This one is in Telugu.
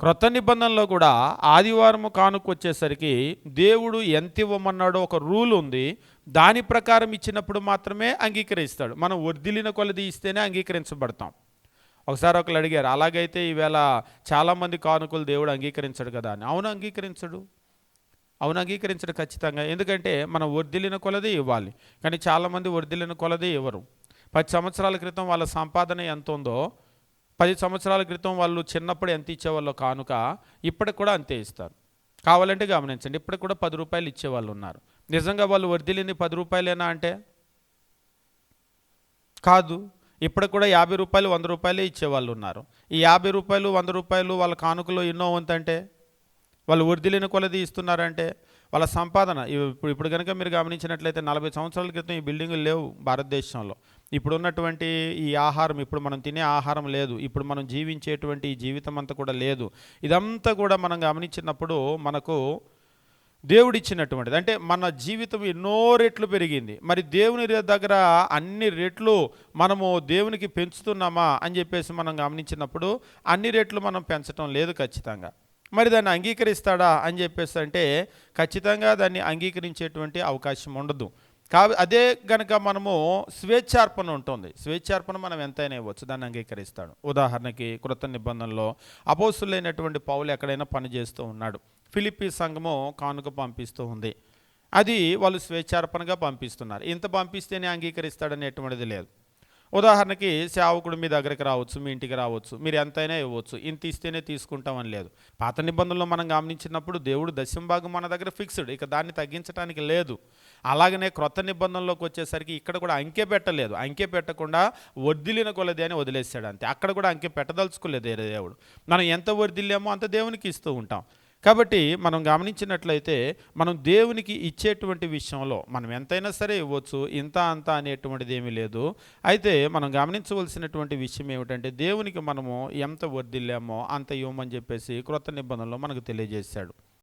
క్రొత్త నిబంధనలో కూడా ఆదివారం కానుక వచ్చేసరికి దేవుడు ఎంత ఇవ్వమన్నాడో ఒక రూల్ ఉంది. దాని ప్రకారం ఇచ్చినప్పుడు మాత్రమే అంగీకరిస్తాడు. మనం వర్దిలిన కొలది ఇస్తేనే అంగీకరించబడతాం. ఒకసారి ఒకరు అడిగారు అలాగైతే ఈవేళ చాలామంది కానుకలు దేవుడు అంగీకరించడు కదా? అని. అవును అంగీకరించడు. అవును అంగీకరించడు ఖచ్చితంగా. ఎందుకంటే మనం వర్దిలిన కొలది ఇవ్వాలి. కానీ చాలామంది వర్దిలిన కొలది ఇవ్వరు. పది సంవత్సరాల క్రితం వాళ్ళ సంపాదన ఎంత ఉందో పది సంవత్సరాల క్రితం వాళ్ళు చిన్నప్పుడు ఎంత ఇచ్చేవాళ్ళు కానుక ఇప్పటికి కూడా అంతే ఇస్తారు. కావాలంటే గమనించండి ఇప్పటికి కూడా పది రూపాయలు ఇచ్చేవాళ్ళు ఉన్నారు. నిజంగా వాళ్ళు వర్ధిల్లింది పది రూపాయలేనా అంటే? కాదు. ఇప్పటికి కూడా యాభై రూపాయలు వంద రూపాయలే ఇచ్చేవాళ్ళు ఉన్నారు. ఈ యాభై రూపాయలు వంద రూపాయలు వాళ్ళ కానుకలో ఎన్నో ఉందంటే? వాళ్ళు వృద్ధిలేని కొలది ఇస్తున్నారంటే వాళ్ళ సంపాదన ఇప్పుడు ఇప్పుడు కనుక మీరు గమనించినట్లయితే నలభై సంవత్సరాల క్రితం ఈ బిల్డింగులు లేవు భారతదేశంలో. ఇప్పుడు ఉన్నటువంటి ఈ ఆహారం ఇప్పుడు మనం తినే ఆహారం లేదు. ఇప్పుడు మనం జీవించేటువంటి ఈ జీవితం అంతా కూడా లేదు. ఇదంతా కూడా మనం గమనించినప్పుడు మనకు దేవుడిచ్చినటువంటిది. అంటే మన జీవితం ఎన్నో రెట్లు పెరిగింది. మరి దేవుని రే- దగ్గర అన్ని రెట్లు మనము దేవునికి పెంచుతున్నామా అని చెప్పేసి మనం గమనించినప్పుడు అన్ని రెట్లు మనం పెంచడం లేదు ఖచ్చితంగా. మరి దాన్ని అంగీకరిస్తాడా అని చెప్పేసి అంటే ఖచ్చితంగా దాన్ని అంగీకరించేటువంటి అవకాశం ఉండదు. కా అదే గనక మనము స్వేచ్ఛార్పణ ఉంటుంది. స్వేచ్ఛార్పణ మనం ఎంతైనా ఇవ్వచ్చు దాన్ని అంగీకరిస్తాడు. ఉదాహరణకి కృత నిబంధనలో అపోసులైనటువంటి పౌలు ఎక్కడైనా పని చేస్తూ ఉన్నాడు. ఫిలిప్పీ సంఘము కానుక పంపిస్తూ ఉంది. అది వాళ్ళు స్వేచ్ఛార్పణగా పంపిస్తున్నారు. ఇంత పంపిస్తేనే అంగీకరిస్తాడనేటువంటిది లేదు. ఉదాహరణకి సేవకుడు మీ దగ్గరికి రావచ్చు మీ ఇంటికి రావచ్చు మీరు ఎంతైనా ఇవ్వచ్చు ఇంత ఇస్తేనే తీసుకుంటామని లేదు. పాత నిబంధనలో మనం గమనించినప్పుడు దేవుడు దశం భాగం మన దగ్గర ఫిక్స్డ్ ఇక దాన్ని తగ్గించడానికి లేదు. అలాగనే క్రొత్త నిబంధనలోకి వచ్చేసరికి ఇక్కడ కూడా అంకె పెట్టలేదు. అంకె పెట్టకుండా వర్ధిలిన కొలది అని వదిలేసాడు అంతే అక్కడ కూడా అంకె పెట్టదలుచుకోలేదు దేవుడు. మనం ఎంత వర్ధిల్లామో అంత దేవునికి ఇస్తూ ఉంటాం. కాబట్టి మనం గమనించినట్లయితే మనం దేవునికి ఇచ్చేటువంటి విషయంలో మనం ఎంతైనా సరే ఇవ్వచ్చు ఇంత అంత అనేటువంటిది ఏమీ లేదు. అయితే మనం గమనించవలసినటువంటి విషయం ఏమిటంటే దేవునికి మనము ఎంత వర్దిల్లామో అంత ఇవ్వమని చెప్పేసి క్రొత్త నిబంధనలో మనకు తెలియజేశాడు.